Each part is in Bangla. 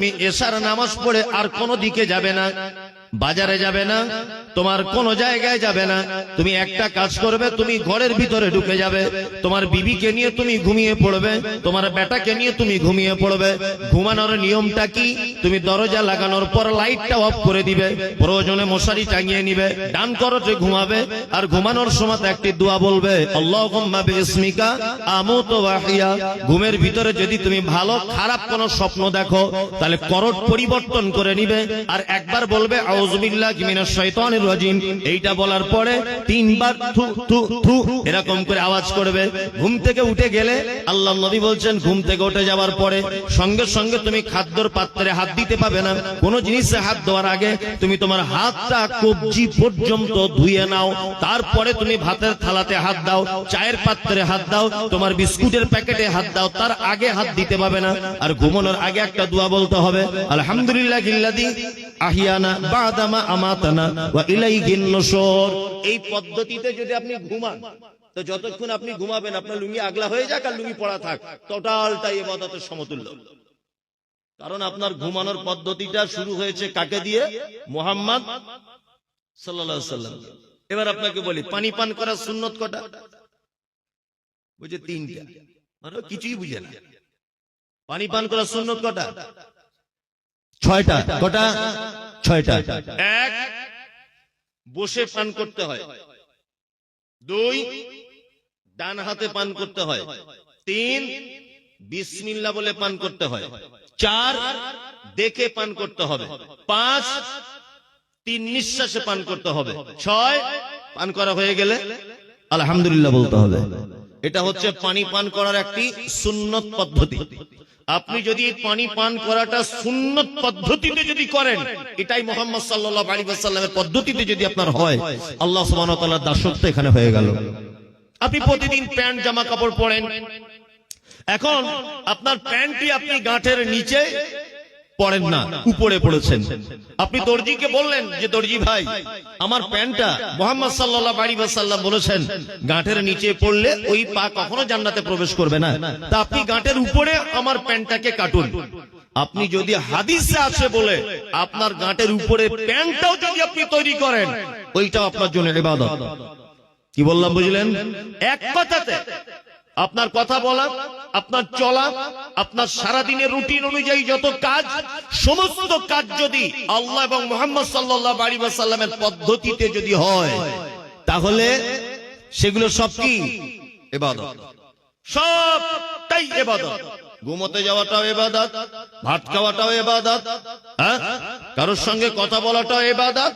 তুমি এসার নামাজ পড়ে আর কোনো দিকে যাবে না। বাজারে যাবে না, তোমার কোন জায়গায় যাবে না। তুমি একটা কাজ করবে, তুমি ঘরের ভিতরে ঢুকে যাবে। তোমার বিবিকে নিয়ে তুমি ঘুমিয়ে পড়বে, তোমার বেটাকে নিয়ে তুমি ঘুমিয়ে পড়বে। ঘুমানোর নিয়মটা কি? তুমি দরজা লাগানোর পর লাইটটা অফ করে দিবে, প্রয়োজনে মশারি টাঙিয়ে নিবে, ডান করতে ঘুমাবে, আর ঘুমানোর সময় একটি দোয়া বলবে, আল্লাহুম্মা বিসমিকা আমুতু ওয়া ঘুমের ভিতরে যদি তুমি ভালো, খারাপ কোনো স্বপ্ন দেখো, তাহলে করট পরিবর্তন করে নিবে, আর একবার বলবে পর্যন্ত ধুয়ে নাও। তারপরে তুমি ভাতের থালাতে হাত দাও, চায়ের পাত্রে হাত দাও, তোমার বিস্কুটের প্যাকেটে হাত দাও, তার আগে হাত দিতে পাবে না। আর ঘুমানোর আগে একটা দোয়া বলতে হবে আলহামদুলিল্লাহ আহিয়ানা আমাতানা এই পদ্ধতিতে যদি আপনি ঘুমান, তো যতক্ষণ আপনি ঘুমাবেন, আপনার লুঙ্গি আগলা হয়ে যাক আর লুঙ্গি পড়া থাক সমতুল্য। কারণ আপনার ঘুমানোর পদ্ধতিটা শুরু হয়েছে কাকে দিয়ে? মোহাম্মদ সাল্লাম। এবার আপনাকে বলি, পানি পান করার সুন্নত কটা? বুঝে তিনটা। মানে কিছুই বুঝে না। পানি পান করার সুন্নত কটা? ছয়টা। কটা? ছয়টা। এক, বসে পান করতে হয়। দুই, ডান হাতে পান করতে হয়। তিন, বিসমিল্লা বলে পান করতে হয়। চার, দেখে পান করতে হবে। পাঁচ, তিন নিঃশ্বাসে পান করতে হবে। ছয়, পান করা হয়ে গেলে আলহামদুলিল্লাহ বলতে হবে। এটা হচ্ছে পানি পান করার একটি সুন্নত পদ্ধতি। আপনি যদি পানি পান করাটা সুন্নত পদ্ধতিতে যদি করেন, এটাই মোহাম্মদ সাল্লাহ আলী সাল্লামের পদ্ধতিতে যদি আপনার হয়, আল্লাহ সুবাহ তাল্লাহ দাসত্ব এখানে হয়ে গেল। আপনি প্রতিদিন প্যান্ট, জামা কাপড় পরেন। এখন আপনার প্যান্টটি আপনি গাঁটের নিচে পড়েন না, উপরে পড়েছেন। আপনি দর্জিকে বললেন যে, দর্জি ভাই, আমার প্যান্টটা মোহাম্মদ সাল্লাহ বাড়ি সাল্লাম বলেছেন, গাঁটের নিচে পড়লে ওই পা কখনো জান্নাতে প্রবেশ করবে না। তা আপনি গাঁটের উপরে আমার প্যান্টটাকে কাটুন। আপনি যদি হাদিসে আছে বলে আপনার গাঁটের উপরে প্যান্টটাও যদি আপনি তৈরি করেন, ওইটাও আপনার জন্য ইবাদত। কি বললাম, বুঝলেন? এক কথাতে আপনার কথা বলা, আপনার চলা, আপনার সারাদিনের রুটিন অনুযায়ী যত কাজ, সমস্ত কাজ যদি আল্লাহ এবং মোহাম্মদ সাল্লাহ বাড়ি সাল্লামের পদ্ধতিতে যদি হয়, তাহলে সেগুলো সব কি? এবাদত সবটাই এবাদত ঘুমোতে যাওয়াটাও এবাদত ভাত খাওয়াটাও এবাদত হ্যাঁ? কারোর সঙ্গে কথা বলাটাও এবাদত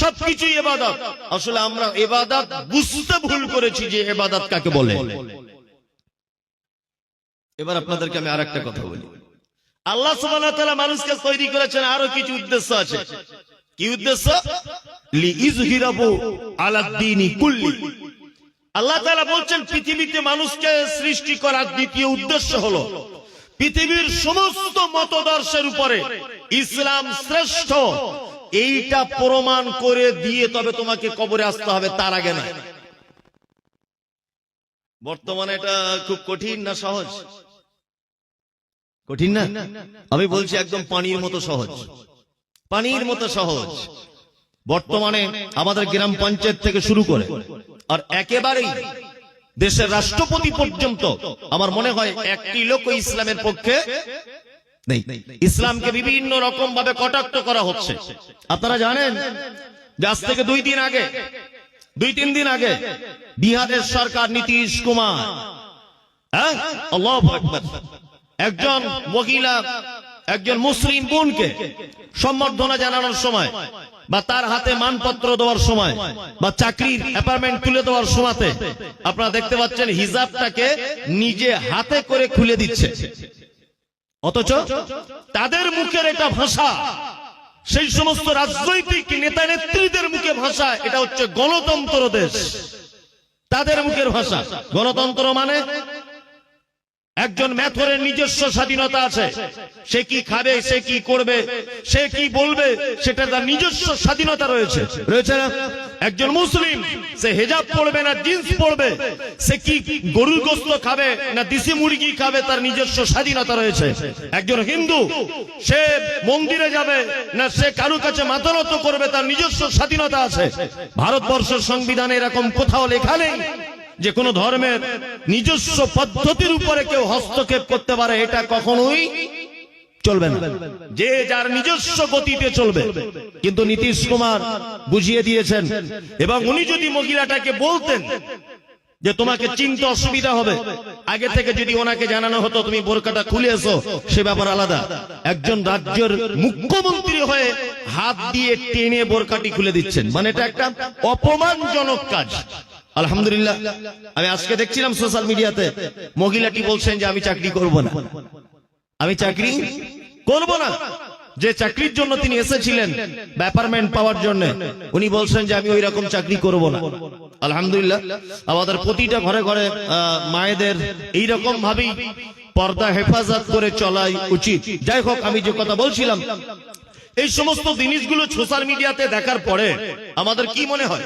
সবকিছুই এবাদত আসলে আমরা এবাদত বুঝতে ভুল করেছি যে এবাদত কাকে বলে। এবার আপনাদেরকে আমি আর একটা কথা বলি। আল্লাহ সুবহানাহু মানুষকে তৈরি করেছেন আরও কিছু উদ্দেশ্য আছে। কি উদ্দেশ্য? আল্লাহ বলছেন পৃথিবীতে মানুষকে সৃষ্টি করার দ্বিতীয় উদ্দেশ্য হলো পৃথিবীর সমস্ত মতদর্শের উপরে ইসলাম শ্রেষ্ঠ। এইটা প্রমাণ করে দিয়ে তবে তোমাকে কবরে আসতে হবে তার আগে না বর্তমানে এটা খুব কঠিন না সহজ? কঠিন না? আমি বলছি একদম পানির মতো সহজ। পানির মতো সহজ। বর্তমানে আমাদের গ্রাম পঞ্চায়েত থেকে শুরু করে। আর একেবারেই দেশের রাষ্ট্রপতি পর্যন্ত আমার মনে হয় একটি লোক ইসলামের পক্ষে নেই। ইসলামকে বিভিন্ন রকম ভাবে কটাক্ত করা হচ্ছে। আপনারা জানেন যে আজ থেকে দুই দিন আগে দুই তিন দিন আগে বিহারের সরকার নীতিশ কুমার হ্যাঁ। একজন মহিলা একজন মুসলিম বোনকে সম্বর্ধনা জানানোর সময় বা তার হাতে মানপত্র দেওয়ার সময় বা চাকরির অ্যাপার্টমেন্ট তুলে দেওয়ার সময়তে আপনারা দেখতে পাচ্ছেন হিজাবটাকে নিজে হাতে করে খুলে দিচ্ছে। অথচ তাদের মুখের এটা ভাষা, সেই সমস্ত রাজনৈতিক নেতা নেত্রীদের মুখে ভাষা, এটা হচ্ছে গণতন্ত্র দেশ। তাদের মুখের ভাষা। গণতন্ত্র মানে একজন মেথরের নিজস্ব স্বাধীনতা আছে। সে কি খাবে, সে কি করবে, সে কি বলবে, সেটা তার নিজস্ব স্বাধীনতা রয়েছে। রয়েছে না? একজন মুসলিম, সে হেজাব পড়বে না, জিন্স পড়বে সে কি গরুর গোস্ত খাবে না দিশি মুরগি খাবে, তার নিজস্ব স্বাধীনতা রয়েছে। একজন হিন্দু, সে মন্দিরে যাবে না সে কারু কাছে মাথা নত করবে, তার নিজস্ব স্বাধীনতা আছে। ভারতবর্ষের সংবিধানে এরকম কোথাও লেখা নেই। যে কোনো ধর্মের নিজস্ব পদ্ধতির উপরে কেউ হস্তক্ষেপ করতে পারে, এটা কখনোই চলবে না। যে যার নিজস্ব গতিতে চলবে। কিন্তু নীতিশ কুমার বুঝিয়ে দিয়েছেন, এবং উনি যদি মহিলাটাকে বলতেন যে তোমাকে চিনতে অসুবিধা হবে, আগে থেকে যদি ওনাকে জানানো হতো, তুমি বোরকাটা খুলে এসো, সে ব্যাপার আলাদা। একজন রাজ্যের মুখ্যমন্ত্রী হয়ে হাত দিয়ে টেনে বোরকাটি খুলে দিচ্ছেন। মানে এটা একটা অপমানজনক কাজ। আলহামদুলিল্লাহ, আমি আজকে দেখছিলাম সোশ্যাল মিডিয়াতে মহিলাটি বলছেন যে আমি চাকরি করব না। আমি চাকরি করব না। যে চাকরির জন্য তিনি এসেছিলেন ব্যাপারমেন্ট পাওয়ার জন্য, উনি বলছেন যে আমি ওই রকম চাকরি করব না। আলহামদুলিল্লাহ, আমাদের প্রতিটা ঘরে ঘরে মায়েদের এই রকম ভাবেই পর্দা হেফাজত করে চলাই উচিত। যাই হোক, আমি যে কথা বলছিলাম, এই সমস্ত জিনিসগুলো সোশ্যাল মিডিয়াতে দেখার পরে আমাদের কি মনে হয়?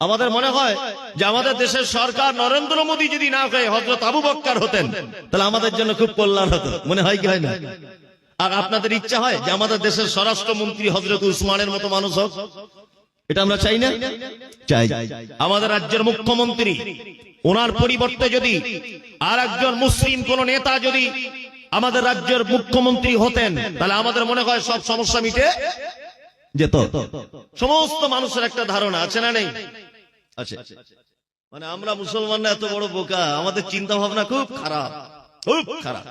আমাদের মনে হয় যে আমাদের দেশের সরকার নরেন্দ্র মোদী যদি না হয়ে হজরত আবু বক্কার হতেন, তাহলে আমাদের জন্য খুব কল্যাণ হতো। মনে হয় কি, হয় না? আর আপনাদের ইচ্ছা হয় যে আমাদের দেশের স্বরাষ্ট্রমন্ত্রী হজরত উসমানের মতো মানুষ হোক? এটা আমরা চাই না? চাই। আমাদের রাজ্যের মুখ্যমন্ত্রী, ওনার পরিবর্তে যদি আর একজন মুসলিম কোন নেতা যদি আমাদের রাজ্যের মুখ্যমন্ত্রী হতেন, তাহলে আমাদের মনে হয় সব সমস্যা মিটে যেত। সমস্ত মানুষের একটা ধারণা, আছে না নেই? আছে। মানে আমরা মুসলমানরা এত বড় বোকা আমাদের চিন্তা ভাবনা খুব খারাপ। খুব খারাপ।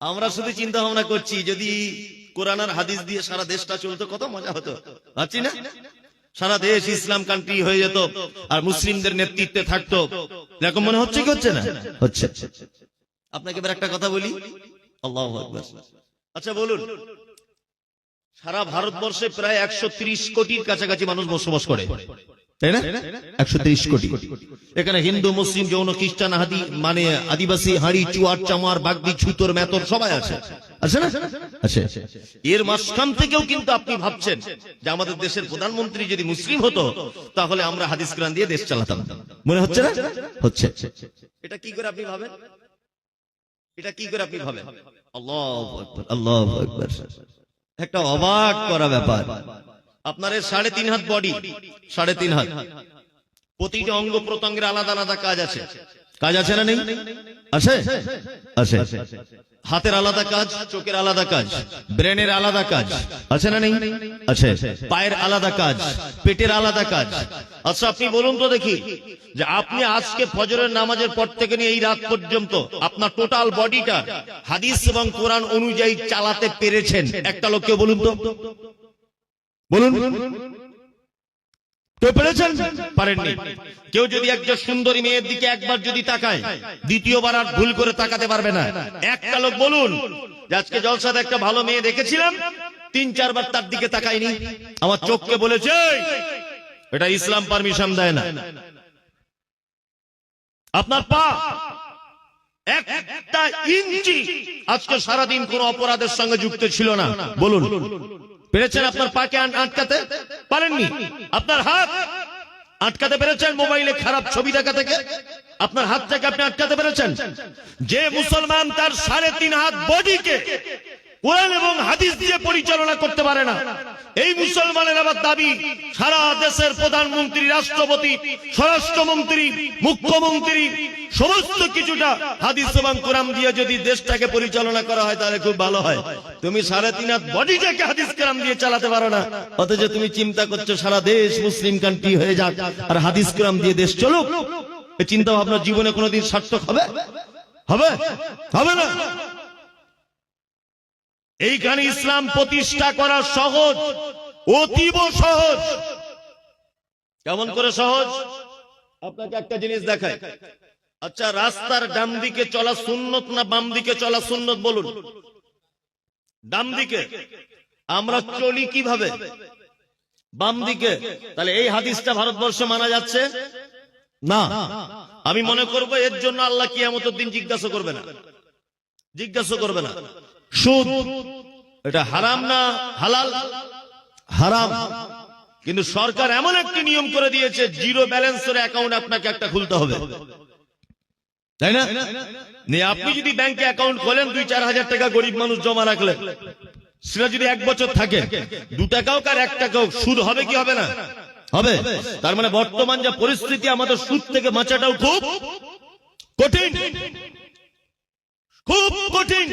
আমরা শুধু চিন্তা ভাবনা করছি যদি কোরআন আর হাদিস দিয়ে সারা দেশটা চলতো কত মজা হতো। ভাবছি না? সারা দেশ ইসলাম কান্ট্রি হয়ে যেত আর মুসলিমদের নেতৃত্বে থাকতো। এরকম মনে হচ্ছে কি হচ্ছে না? হচ্ছে। আপনাকে এবার একটা কথা বলি। আল্লাহ আচ্ছা বলুন। সারা ভারতবর্ষে প্রায় একশো কোটির কাছাকাছি মানুষ বসবাস করে। তাই না? একশো কোটি। এখানে হিন্দু মুসলিম যৌন খ্রিস্টান হাদি মানে আদিবাসী হাড়ি চুয়ার চামার বাগদি ছুতর মেতর সবাই আছে। আছে না? আছে। এর থেকেও কিন্তু আপনি ভাবছেন যে আমাদের দেশের প্রধানমন্ত্রী যদি মুসলিম হতো তাহলে আমরা হাদিস কোরআন দিয়ে দেশ চালাতাম। মনে হচ্ছে না? হচ্ছে। এটা কি করে আপনি ভাবেন? এটা কি করে আপনি ভাবেন? আল্লাহ আল্লাহ একটা অবাক করা ব্যাপার। আপনার সাড়ে তিন হাত বডি সাড়ে তিন হাত। প্রতিটা অঙ্গ প্রত্যঙ্গের আলাদা আলাদা কাজ আছে। কাজ আছে না নেই? আছে? আছে। হাতের আলাদা কাজ, চোখের আলাদা কাজ, ব্রেনের আলাদা কাজ, আছে না নেই? আছে। পায়ের আলাদা কাজ, পেটের আলাদা কাজ। আচ্ছা আপনি বলুন তো দেখি, যে আপনি আজকে ফজরের নামাজের পর থেকে নিয়ে এই রাত পর্যন্ত আপনার টোটাল বডিটা হাদিস এবং কোরআন অনুযায়ী চালাতে পেরেছেন। একটা লোককে বলুন তো। বলুন। কেউ পেরেছেন? পারেননি। কেউ যদি একজন সুন্দরী মেয়ের দিকে একবার যদি তাকায়, দ্বিতীয়বার আর ভুল করে তাকাতে পারবে না। একটা লোক বলুন আজকে জলসাতে একটা ভালো মেয়ে দেখেছিলাম, তিন চারবার তার দিকে তাকায়নি। আমার চোখকে বলেছে, এটা ইসলাম পারমিশন দেয় না। আপনার পা একটা ইঞ্চি আজকে সারাদিন কোন অপরাধের সঙ্গে যুক্ত ছিল না। বলুন। পেরেছেন আপনার পাকে আটকাতে? পারেননি? আপনার হাত আটকাতে পেরেছেন মোবাইলে খারাপ ছবি দেখা থেকে? আপনার হাত থেকে আপনি আটকাতে পেরেছেন? যে মুসলমান তার সাড়ে তিন হাত বডিকে কোরআন এবং হাদিস দিয়ে পরিচালনা করতে পারে না। এই মুসলমানের আবার দাবি, সারা দেশের প্রধানমন্ত্রী, রাষ্ট্রপতি, স্বরাষ্ট্রমন্ত্রী, মুখ্যমন্ত্রী, সমস্ত কিছুটা হাদিস এবং কোরআন দিয়ে যদি দেশটাকে পরিচালনা করা হয়, তাহলে খুব ভালো হয়। তুমি সাড়ে তিন হাত বডিটাকে হাদিস, কোরআন দিয়ে চালাতে পারো না। অথচ তুমি চিন্তা করছ, সারা দেশ মুসলিম কান্ট্রি হয়ে যাক, আর হাদিস, কোরআন দিয়ে দেশ চলুক। এই চিন্তা ভাবনা জীবনে কোনোদিন সার্থক হবে? হবে? হবে না? এইখানে ইসলাম প্রতিষ্ঠা করা সহজ, অতীব সহজ। কেমন করে সহজ? আপনাকে একটা জিনিস দেখায় আচ্ছা রাস্তার ডান দিকে চলা সুন্নত না বাম দিকে চলা সুন্নত বলুন? ডান দিকে আমরা চলি কীভাবে? বাম দিকে তাহলে এই হাদিসটা ভারতবর্ষে মানা যাচ্ছে? না। আমি মনে করব এর জন্য আল্লাহ কিয়ামতের দিন জিজ্ঞাসা করবে না। জিজ্ঞাসা করবে না। সুদ, এটা হারাম না, হালাল? হারাম। কিন্তু সরকার এমন একটি নিয়ম করে দিয়েছে, জিরো ব্যালেন্সের অ্যাকাউন্ট আপনাকে একটা খুলতে হবে। তাই না? আপনি যদি ব্যাংকে অ্যাকাউন্ট খোলেন, দুই চার হাজার টাকা গরিব মানুষ জমা রাখলেন সেটা যদি এক বছর থাকে, দু টাকাও কার, এক টাকাও, সুদ হবে কি হবে না? হবে। তার মানে বর্তমান যা পরিস্থিতি, আমাদের সুদ থেকে বাঁচাটাও খুব কঠিন। খুব কঠিন।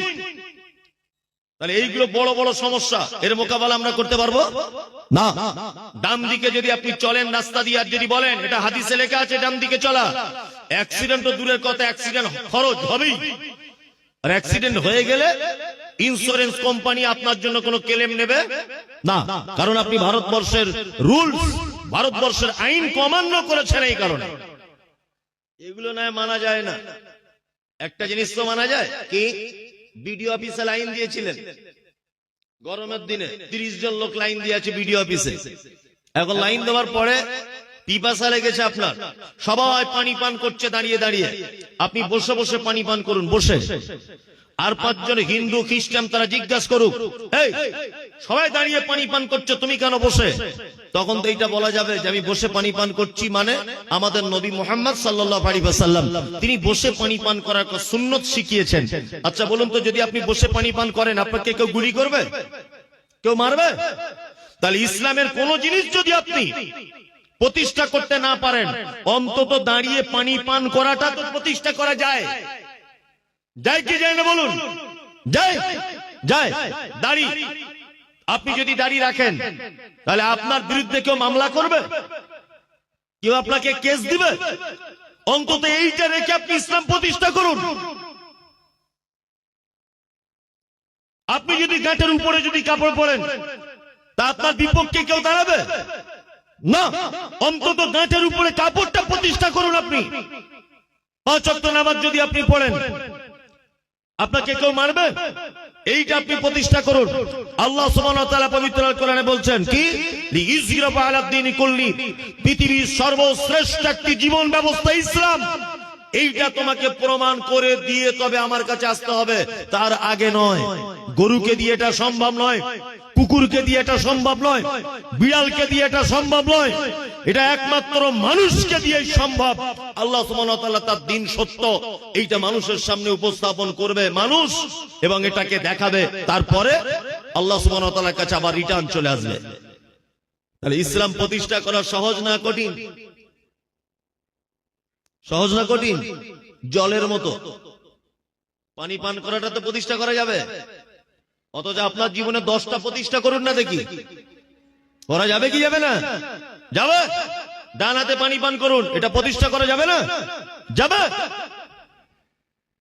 তাহলে এইগুলো বড় বড় সমস্যা। এর মোকাবেলা আমরা করতে পারব? না। ডান দিকে যদি আপনি চলেন রাস্তা দিয়ে আর যদি বলেন এটা হাদিসে লেখা আছে ডান দিকে চলা। অ্যাক্সিডেন্ট তো দূরের কথা অ্যাক্সিডেন্ট খরচ হবেই। আর অ্যাক্সিডেন্ট হয়ে গেলে ইন্স্যুরেন্স কোম্পানি আপনার জন্য কোনো ক্লেম নেবে? না। কারণ আপনি ভারতবর্ষের রুলস ভারতবর্ষের আইন কমান্য করেছেন এই কারণে। এগুলো নয় মানা যায় না। একটা জিনিস তো মানা যায় কি? বিডিও অফিসে লাইন দিয়েছিলেন। গরমের দিনে তিরিশ জন লোক লাইন দিয়েছে বিডিও অফিসে এখন লাইন দেওয়ার পরে পিপাসা লেগেছে আপনার। সবাই পানি পান করছে দাঁড়িয়ে দাঁড়িয়ে। আপনি বসে বসে পানি পান করুন বসে। আর পাঁচজন হিন্দু, খ্রিস্টান তারা জিজ্ঞাসা করুক, এই, সবাই দাঁড়িয়ে পানি পান করছ, তুমি কেন বসে? তখন তো এইটা বলা যাবে যে আমি বসে পানি পান করছি মানে আমাদের নবী মোহাম্মদ সাল্লাম তিনি বসে পানি পান করার সুন্নত শিখিয়েছেন। আচ্ছা বলুন তো, যদি আপনি বসে পানি পান করেন, আপনাকে কেউ গুলি করবে? কেউ মারবে? তাহলে ইসলামের কোন জিনিস যদি আপনি প্রতিষ্ঠা করতে না পারেন, অন্তত দাঁড়িয়ে পানি পান করাটা তো প্রতিষ্ঠা করা যায়। যায় কি যায় না বলুন? যায় যায় দাড়ি। আপনি যদি দাড়ি রাখেন, তাহলে আপনার বিরুদ্ধে কেউ মামলা করবে? কেউ আপনাকে কেস দিবে? অন্তত এইটা রেখে আপনি ইসলাম প্রতিষ্ঠা করুন। আপনি যদি গাঁটের উপরে যদি কাপড় পরেন, তা আপনার বিপক্ষে কেউ দাঁড়াবে? না, অন্তত গাঁটের উপরে কাপড়টা প্রতিষ্ঠা করুন আপনি। পাঁচ নামাজ যদি আপনি পড়েন আপনাকে কেউ মারবে? এইটা আপনি প্রতিষ্ঠা করুন। আল্লাহ সুবহানাহু বলছেন কি? পৃথিবীর সর্বশ্রেষ্ঠ একটি জীবন ব্যবস্থা ইসলাম। এইটা তোমাকে প্রমাণ করে দিয়ে তবে আমার কাছে আসতে হবে। তার আগে নয়, গরুকে দিয়ে এটা সম্ভব নয়, কুকুরকে দিয়ে এটা সম্ভব নয়, বিড়ালকে দিয়ে এটা সম্ভব নয়। এটা একমাত্র মানুষকে দিয়ে সম্ভব। আল্লাহ তার দিন সত্য এইটা মানুষের সামনে উপস্থাপন করবে। মানুষ এবং এটাকে দেখাবে। তারপরে আল্লাহ সুবহানাহু কাছে আবার রিটার্ন চলে আসবে। তাহলে ইসলাম প্রতিষ্ঠা করা সহজ না কঠিন? সহজ না কঠিন? জলের মতো। পানি পান করাটা তো প্রতিষ্ঠা করা যাবে। অথচ আপনার জীবনে দশটা প্রতিষ্ঠা করুন না দেখি। করা যাবে কি যাবে না? যাবে? ডান হাতে পানি পান করুন, এটা প্রতিষ্ঠা করা যাবে না? যাবে?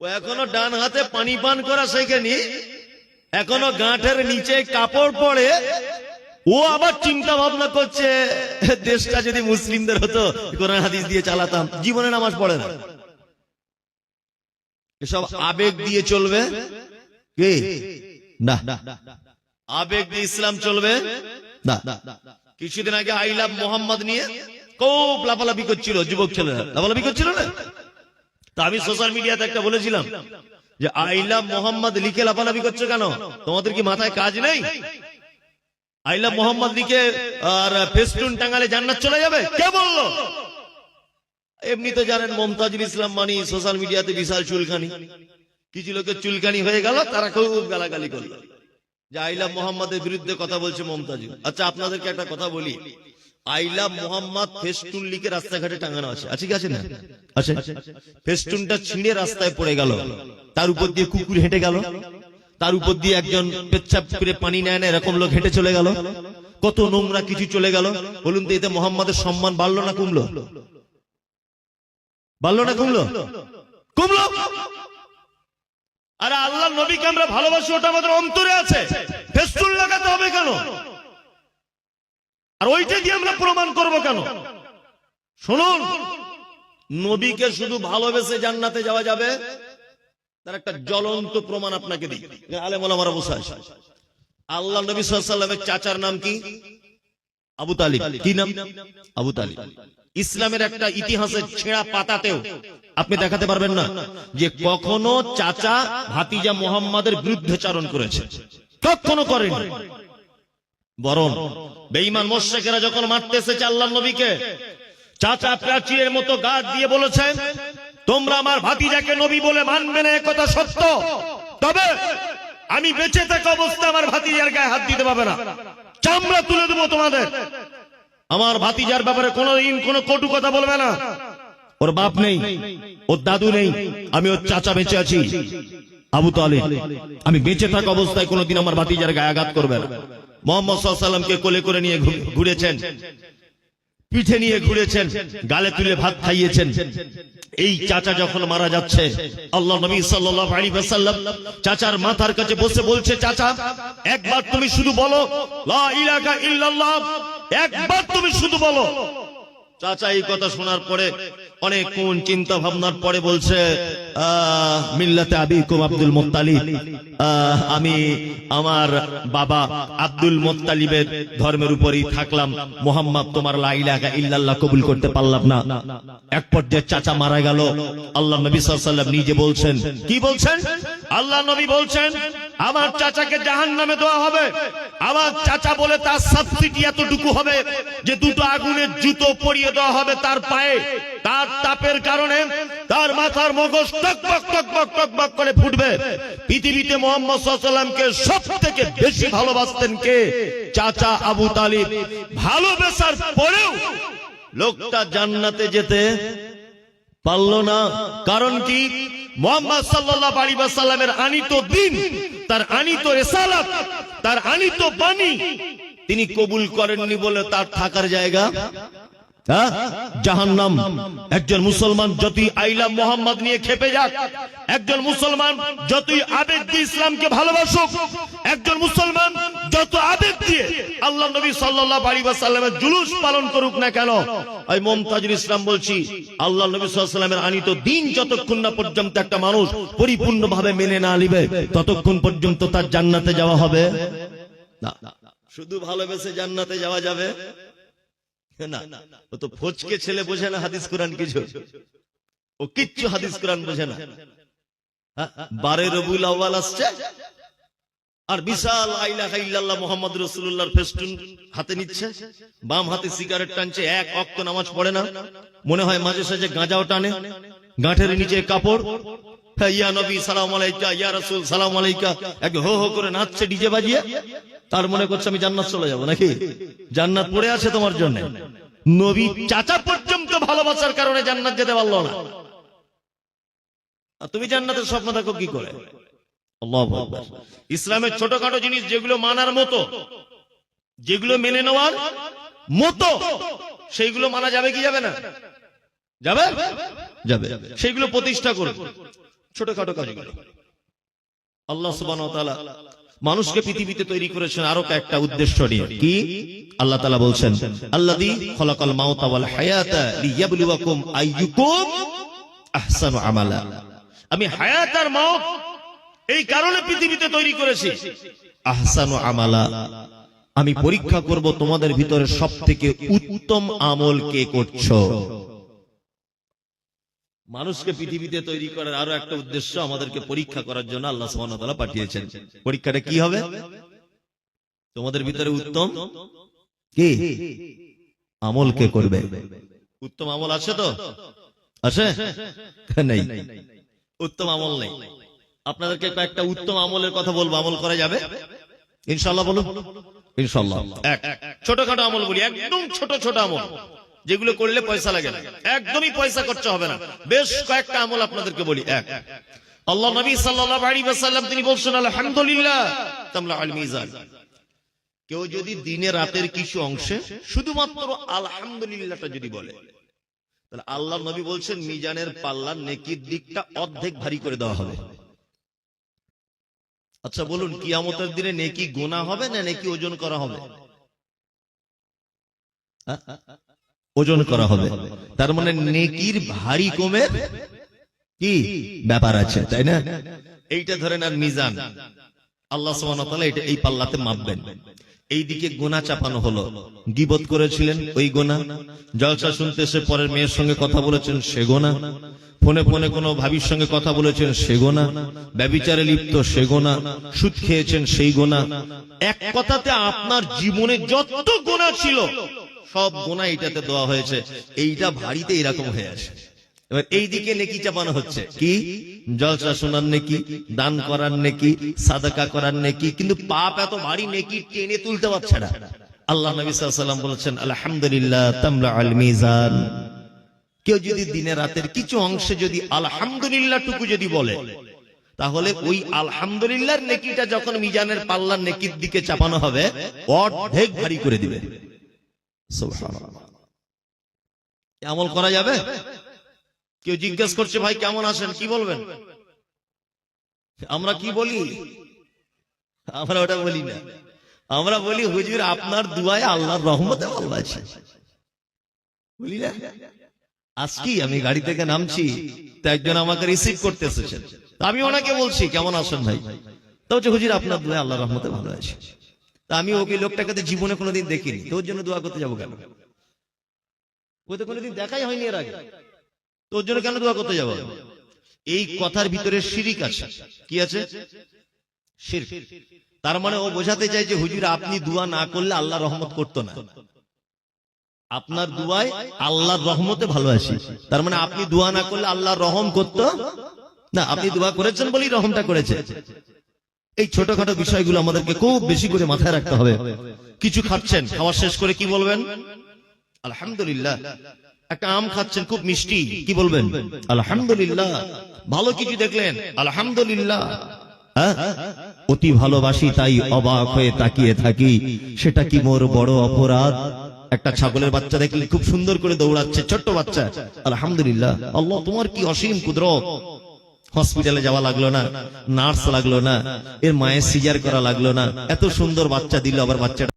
ও এখনও ডান হাতে পানি পান করা শেখেনি। এখনও গাঁটের নিচে কাপড় পরে ও আবার চিন্তা ভাবনা করছে, দেশটা যদি মুসলিমদের হতো, কোরআন হাদিস দিয়ে চালাতাম, জীবনে নামাজ পড়ে না। এসব আবেগ দিয়ে চলবে? কে? না। আবেগ দিয়ে ইসলাম চলবে? না। কিছুদিন আগে আই লাভ মোহাম্মদ নিয়ে খুব লাফালাফি করছিল যুবক ছেলেরা। লাফালাফি করছিল না? তা আমি সোশ্যাল মিডিয়াতে একটা বলেছিলাম যে, আই লাভ মোহাম্মদ লিখে লাফালাফি করছ কেন? তোমাদের কি মাথায় কাজ নেই? আই লাভ মোহাম্মদ লিখে আর ফেস্টুন টাঙ্গালে জান্নাত চলে যাবে? কে বলল? এমনি তো জানেন মমতাজুল ইসলাম মানি সোশ্যাল মিডিয়াতে বিশাল চুলখানি কিছু লোকের চুলকানি হয়ে গেল তারা খুব গালাগালি করল। যে আইলা মোহাম্মদের বিরুদ্ধে কথা বলছে মমতাজুল। আচ্ছা আপনাদেরকে একটা কথা বলি। আইলা মোহাম্মদ ফেস্টুন লিখে রাস্তাঘাটে টাঙানো আছে। আছে কি আছে না? আছে। ফেস্টুনটা ছিঁড়ে রাস্তায় পড়ে গেল। তার উপর দিয়ে কুকুর হেঁটে গেল। তার উপর দিয়ে একজন পেচ্ছাপ করে পানি নেয় না, এরকম লোক হেঁটে চলে গেল। কত নোংরা কিছু চলে গেল। বলুন তো এতে মোহাম্মদের সম্মান বাড়লো না কমলো? বাড়লো না কমলো? কমলো? আরে আল্লাহ নবীকে আমরা ভালোবাসি, ওটা আমাদের অন্তরে আছে। ফেস্টুন লাগাতে হবে কেন? আর ওইটা দিয়ে আমরা প্রমাণ করব কেন? শুনুন, নবীকে শুধু ভালোবেসে জান্নাতে যাওয়া যাবে? তার একটা জ্বলন্ত প্রমাণ আপনাকে দিই। আলেম ওলামারা বসে আছে আল্লাহ নবী সাল্লামের চাচার নাম কি? আবু তালিব। কি নাম? আবু তালিব। ইসলামের একটা ইতিহাসের ছেঁড়া পাতাতেও আপনি দেখাতে পারবেন না যে কখনো চাচা ভাতিজা মোহাম্মদের বিরুদ্ধে চারণ করেছে। কখনো করেনি। বরং বেঈমান মোশেকেরা যখন মারতে এসেছে আল্লাহ নবীকে চাচা প্রাচীরের মতো গাছ দিয়ে বলেছেন, তোমরা আমার ভাতিজাকে নবী বলে মানবে না, এ কথা সত্য। তবে আমি বেঁচে থাকা অবস্থা আমার ভাতিজার গায়ে হাত দিতে পারবে না। চামড়া তুলে দেবো তোমাদের। আমার ভাতিজার ব্যাপারে কোনোদিন কোনো কটু কথা বলবে না। ওর বাপ নেই, ওর দাদু নেই, আমি ওর চাচা বেঁচে আছি। আবু তালিব, আমি বেঁচে থাকা অবস্থায় কোনোদিন আমার ভাতিজার গায়ে আঘাত করবে না। মোহাম্মদ সাল্লামকে কোলে করে নিয়ে ঘুরেছেন। পিঠে নিয়ে ঘুরেছেন, গালে তুলে ভাত খাইয়েছেন। এই চাচা যখন মারা যাচ্ছে, আল্লাহ নবী সাল্লাল্লাহু আলাইহি ওয়াসাল্লাম চাচার মাথার কাছে বসে বলছে, চাচা, একবার তুমি শুধু বলো, লা ইলাহা ইল্লাল্লাহ, একবার তুমি শুধু বলো। চাচা এই কথা শোনার পরে অনেক কোন চিন্তা ভাবনার পরে বলছে আমি আমার বাবা আব্দুল মোত্তালিবের ধর্মের থাকলাম। মোহাম্মদ, তোমার লা ইলাহা ইল্লাল্লাহ কবুল করতে পারলাম না। এক পর্যায়ে চাচা মারা গেল। আল্লাহ নিজে বলছেন, কি বলছেন? আল্লাহ নবী বলছেন, আমার চাচাকে জাহান নামে দেওয়া হবে। আমার চাচা বলে তার সাবসিডি এতটুকু হবে যে দুটো আগুনের জুতো পরিয়ে দেওয়া হবে তার পায়ে। তার তাপের কারণে তার মাথার মগজ লোকটা জান্নাতে যেতে পারল না। কারণ কি? মোহাম্মদ সাল্লাল্লাহু আলাইহি ওয়াসাল্লামের আনিত দিন, তার আনিত রেসালাত, তার আনিত বাণী তিনি কবুল করেননি বলে তার থাকার জায়গা হ্যাঁ? জাহান্নাম। একজন মুসলমান যতই আইলা মোহাম্মদ নিয়ে খেপে যাক, একজন মুসলমান যতই আবেগ দিয়ে ইসলামকে ভালোবাসুক, একজন মুসলমান যত আবেগ দিয়ে আল্লাহ নবী সাল্লাল্লাহু আলাইহি ওয়াসাল্লামের জুলুস পালন করুক না কেন, ওই মুমতাজুল ইসলাম বলছি, আল্লাহ নবী ওয়াসাল্লামের আনিত দিন যতক্ষণ না পর্যন্ত একটা মানুষ পরিপূর্ণভাবে মেনে না নিবে, ততক্ষণ পর্যন্ত তার জান্নাতে যাওয়া হবে? না। শুধু ভালোবেসে জান্নাতে যাওয়া যাবে? না ও তো ফচকে ছেলে বোঝে না হাদিস কোরআন কিছু ও কিচ্ছু হাদিস কোরআন বোঝে না? বারে রবুল আউয়াল আসছে আর বিশাল ইল্লাল্লাহ মুহাম্মদ রাসূলুল্লাহর ফেস্টুন হাতে নিচ্ছে বাম হাতে সিগারেট টানছে এক অক্ত নামাজ পড়ে না মনে হয় মাঝে সাঝে গাঁজাও টানে। গাঁঠের নিচে কাপড়। হ্যাঁ, ইয়া নবী সালাম আলাইকা ইয়া রাসূল সালাম আলাইকা। এক হো হো করে নাচছে ডিজে বাজিয়ে। তার মনে করছে আমি জান্নাত চলে যাব নাকি? জান্নাত পড়ে আছে তোমার জন্য। নবী চাচা পর্যন্ত ভালোবাসার কারণে জান্নাত যেতে পারল না। আর তুমি জান্নাতের স্বপ্ন দেখো কি করে? ইসলামের ছোটখাটো জিনিস যেগুলো মানার মতো, যেগুলো মেনে নেওয়ার মতো, সেইগুলো মানা যাবে কি যাবে না? যাবে? যাবে। সেইগুলো প্রতিষ্ঠা করবে। ছোটখাটো কাজগুলো। আল্লাহ তাআলা মানুষকে পৃথিবীতে তৈরি করেছেন আরও একটা উদ্দেশ্য নিয়ে। কি? আল্লাহ তাআলা বলছেন, আল্লাযী খলাকাল মাউতা ওয়াল হায়াতা লিয়াবলুয়াকুম আইয়ুকুম আমালা। আমি হায়াত আর এই কারণে পৃথিবীতে তৈরি করেছি। আহসানু আমালা। আমি পরীক্ষা করব তোমাদের ভিতরে সব থেকে উত্তম আমল কে করছ। মানুষকে পৃথিবীতে তৈরি করার আরও একটা উদ্দেশ্য আমাদেরকে পরীক্ষা করার জন্য আল্লাহ ওয়া পাঠিয়েছেন। পরীক্ষাটা কি হবে? তোমাদের ভিতরে উত্তম? কি? আমল কে করবে। উত্তম আমল আছে তো? আছে? নেই। উত্তম আমল নেই। আপনাদেরকে কয়েকটা উত্তম আমলের কথা বলব। আমল করা যাবে? ইনশাল্লাহ বলুন। ইনশাল্লাহ এক, ছোটখাটো আমল বলি। একদম ছোট ছোট আমল। যেগুলো করলে পয়সা লাগে না। একদমই পয়সা খরচ হবে না। বেশ কয়েকটা আমল আপনাদেরকে বলি। এক, আল্লাহ নবী সাল্লাল্লাহু আলাইহি ওয়াসাল্লাম তিনি বলছেন, আলহামদুলিল্লাহ। তামলা আল মিজান। কেউ যদি দিনে রাতের কিছু অংশে শুধুমাত্র আলহামদুলিল্লাহটা যদি বলে, তাহলে আল্লাহ নবী বলছেন, মিজানের পাল্লা নেকির দিকটা অর্ধেক ভারী করে দেওয়া হবে। আচ্ছা বলুন, কিয়ামতের দিনে নেকি গোনা হবে না নেকি ওজন করা হবে? হ্যাঁ? ওজন করা হবে। তার মানে নেকির ভারী কমে কি ব্যাপার আছে, তাই না? এইটা ধরেন আর মিজান। আল্লাহ এটা এই পাল্লাতে মাপবেন। এইদিকে গোনা চাপানো হলো। গিবত করেছিলেন ওই গোনা। জলসা শুনতে এসে পরের মেয়ের সঙ্গে কথা বলেছেন সে গোনা। ফোনে ফোনে কোনো ভাবির সঙ্গে কথা বলেছেন সে গোনা। ব্যবিচারে লিপ্ত সে গোনা। সুদ খেয়েছেন সেই গোনা। এক কথাতে আপনার জীবনে যত গোনা ছিল সব গোনা এইটাতে দেওয়া হয়েছে। এইটা ভারীতে এরকম হয়ে আছে। এবার এই দিকে নেকি চাপানো হচ্ছে। কি? জলসা শোনার নেকি, দান করার নেকি, সাদাকা করার নেকি, কিন্তু পাপ এত ভারী নেকি টেনে তুলতে পারছে না। আল্লাহ নবী সাল্লাম বলেছেন, আলহামদুলিল্লাহ কেউ যদি দিনে রাতের কিছু অংশে যদি আলহামদুলিল্লাহ টুকু যদি বলে, তাহলে ওই আলহামদুলিল্লাহর নেকিটা যখন মিজানের পাল্লার নেকির দিকে চাপানো হবে, অর্ধেক ভারী করে দিবে। আমল করা যাবে? কেউ জিজ্ঞেস করছে ভাই কেমন আছেন? কি বলবেন? আমরা কি বলি? আমরা ওটা বলি না। আমরা বলি হুজুর আপনার দুয়ায় আল্লাহর রহমতে ভালো আছে বলি না? আজকেই আমি গাড়ি থেকে নামছি তো একজন আমাকে রিসিভ করতে এসেছেন আমি ওনাকে বলছি কেমন আছেন ভাই? তো হচ্ছে হুজুর আপনার দুয়ায় আল্লাহর রহমতে ভালো আছে তা আমি ওকে লোকটাকে তো জীবনে কোনোদিন দেখিনি। তোর জন্য দোয়া করতে যাব কেন? ও তো কোনোদিন দেখাই হয়নি এর আগে। তোর জন্য কেন দোয়া করতে যাব? এই কথার ভিতরে শিরিক আছে। কি আছে? তার মানে ও বোঝাতে চাই যে হুজুর আপনি দোয়া না করলে আল্লাহ রহমত করতো না। আপনার দুয়ায় আল্লাহর রহমতে ভালো আছি। তার মানে আপনি দোয়া না করলে আল্লাহ রহম করতো না। আপনি দোয়া করেছেন বলেই রহমটা করেছে। এই ছোটখাটো বিষয়গুলো আমাদেরকে খুব বেশি করে মাথায় রাখতে হবে। কিছু খাচ্ছেন, খাওয়া শেষ করে কি বলবেন? আলহামদুলিল্লাহ। একটা আম খাচ্ছেন, খুব মিষ্টি, কি বলবেন? আলহামদুলিল্লাহ। ভালো কিছু দেখলেন, আলহামদুলিল্লাহ। হ্যাঁ? অতি ভালোবাসি তাই অবাক হয়ে তাকিয়ে থাকি। সেটা কি মোর বড় অপরাধ? একটা ছাগলের বাচ্চা দেখলে খুব সুন্দর করে দৌড়াচ্ছে, ছোট্ট বাচ্চা। আলহামদুলিল্লাহ। আল্লাহ, তোমার কি অসীম কুদরত? হসপিটালে যাওয়া লাগল না, নার্স লাগল না, এর মায়ের সিজার করা লাগল না। এত সুন্দর বাচ্চা দিল আবার বাচ্চাটা।